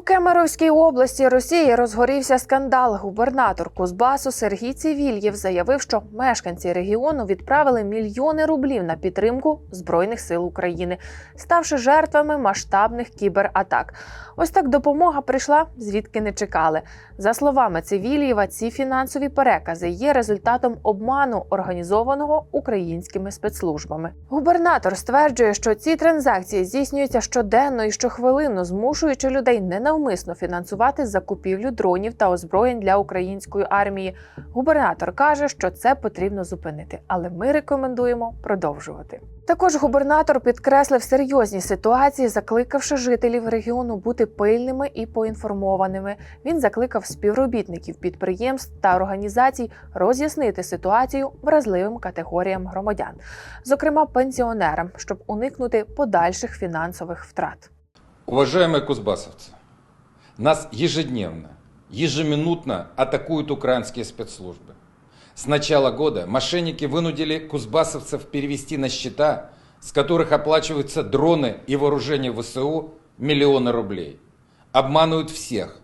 У Кемеровській області Росії розгорівся скандал. Губернатор Кузбасу Сергій Цивільєв заявив, що мешканці регіону відправили мільйони рублів на підтримку збройних сил України, ставши жертвами масштабних кібератак. Ось так допомога прийшла, звідки не чекали. За словами Цивільєва, ці фінансові перекази є результатом обману, організованого українськими спецслужбами. Губернатор стверджує, що ці транзакції здійснюються щоденно і щохвилинно, змушуючи людей ненавмисно фінансувати закупівлю дронів та озброєнь для української армії. Губернатор каже, що це потрібно зупинити, але ми рекомендуємо продовжувати. Також губернатор підкреслив серйозні ситуації, закликавши жителів регіону бути пильними і поінформованими. Він закликав співробітників підприємств та організацій роз'яснити ситуацію вразливим категоріям громадян, зокрема пенсіонерам, щоб уникнути подальших фінансових втрат. Уважаемые кузбассовцы, нас ежедневно, ежеминутно атакуют украинские спецслужбы. С начала года мошенники вынудили кузбассовцев перевести на счета, с которых оплачиваются дроны и вооружение ВСУ, миллионы рублей. Обманывают всех.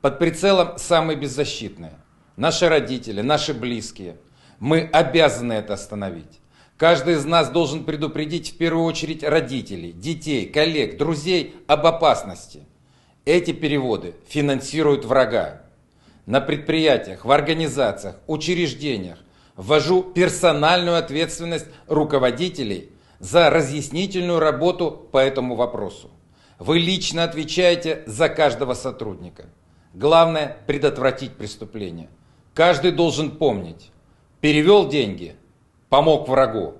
Под прицелом самые беззащитные. Наши родители, наши близкие. Мы обязаны это остановить. Каждый из нас должен предупредить в первую очередь родителей, детей, коллег, друзей об опасности. Эти переводы финансируют врага. На предприятиях, в организациях, учреждениях ввожу персональную ответственность руководителей за разъяснительную работу по этому вопросу. Вы лично отвечаете за каждого сотрудника. Главное – предотвратить преступление. Каждый должен помнить. Перевел деньги – помог врагу.